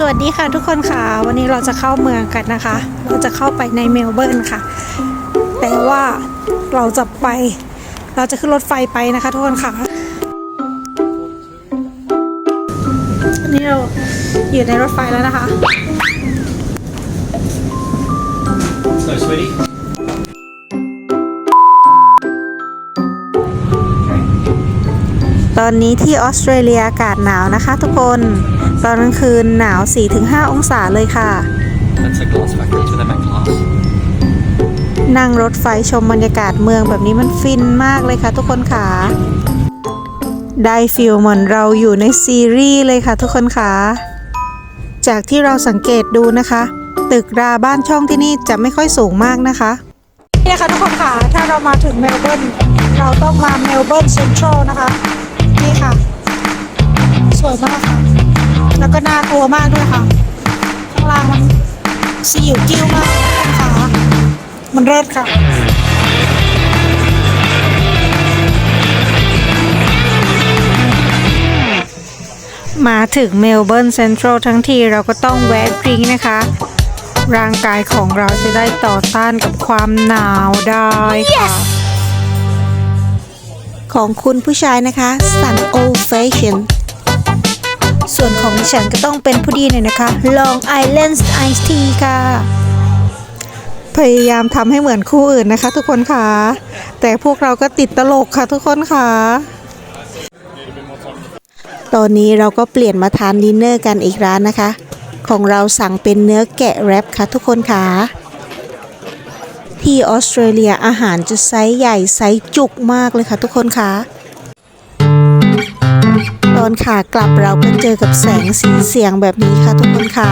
สวัสดีค่ะทุกคนค่ะ วันนี้เราจะเข้าเมืองกันนะคะ เราจะเข้าไปในเมลเบิร์นค่ะ แต่ว่าเราจะไป เราจะขึ้นรถไฟไปนะคะทุกคนค่ะนนี้เราอยู่ในรถไฟแล้วนะคะ So, sweetie. ตอนนี้ที่ออสเตรเลียอากาศหนาวนะคะทุกคน ตอนกลางคืนหนาว 4-5 องศาเลยค่ะ That's a glass factory to them at glass. นั่งรถไฟชมบรรยากาศเมืองแบบนี้มันฟินมากเลยค่ะ ทุกคนค่ะ ได้ฟิลเหมือนเราอยู่ในซีรีส์เลยค่ะ ทุกคนค่ะ จากที่เราสังเกตดูนะคะ ตึกราบ้านช่องที่นี่จะไม่ค่อยสูงมากนะคะนี่นะคะทุกคนค่ะ ถ้าเรามาถึงเมลเบิร์นเราต้องมาเมลเบิร์นเซ็นทรัลนะคะ นี่ค่ะ สวยมากค่ะแล้ว ก็น่ากลัวมากด้วยค่ะ ข้างล่างมันสีอิ๋วกิ้วมากค่ะ มันเลิศค่ะมาถึงเมลเบิร์นเซ็นทรัลทั้งทีเราก็ต้องแวะดริงก์นะคะ ร่างกายของเราจะได้ต่อต้านกับความหนาวได้ค่ะของคุณผู้ชายนะคะ Sun Old Fashion ส่วน ของดิฉันก็ต้องเป็นผู้ดีหน่อยนะคะ Long Island Iced Tea ค่ะ พยายามทำให้เหมือนคู่อื่นนะคะ ทุกคนค่ะ แต่พวกเราก็ติดตลกค่ะทุกคนค่ะ ตอนนี้เราก็เปลี่ยนมาทานดินเนอร์กันอีกร้านนะคะ ของเราสั่งเป็นเนื้อแกะแรปค่ะทุกคนค่ะที่ออสเตรเลียอาหารจะไซส์ใหญ่ไซส์จุกมากเลยค่ะทุกคนค่ะ อนขากลับเราก็เจอกับแสงสีเสียงแบบนี้ค่ะทุกคนค่ะ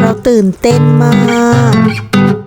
เราตื่นเต้นมาก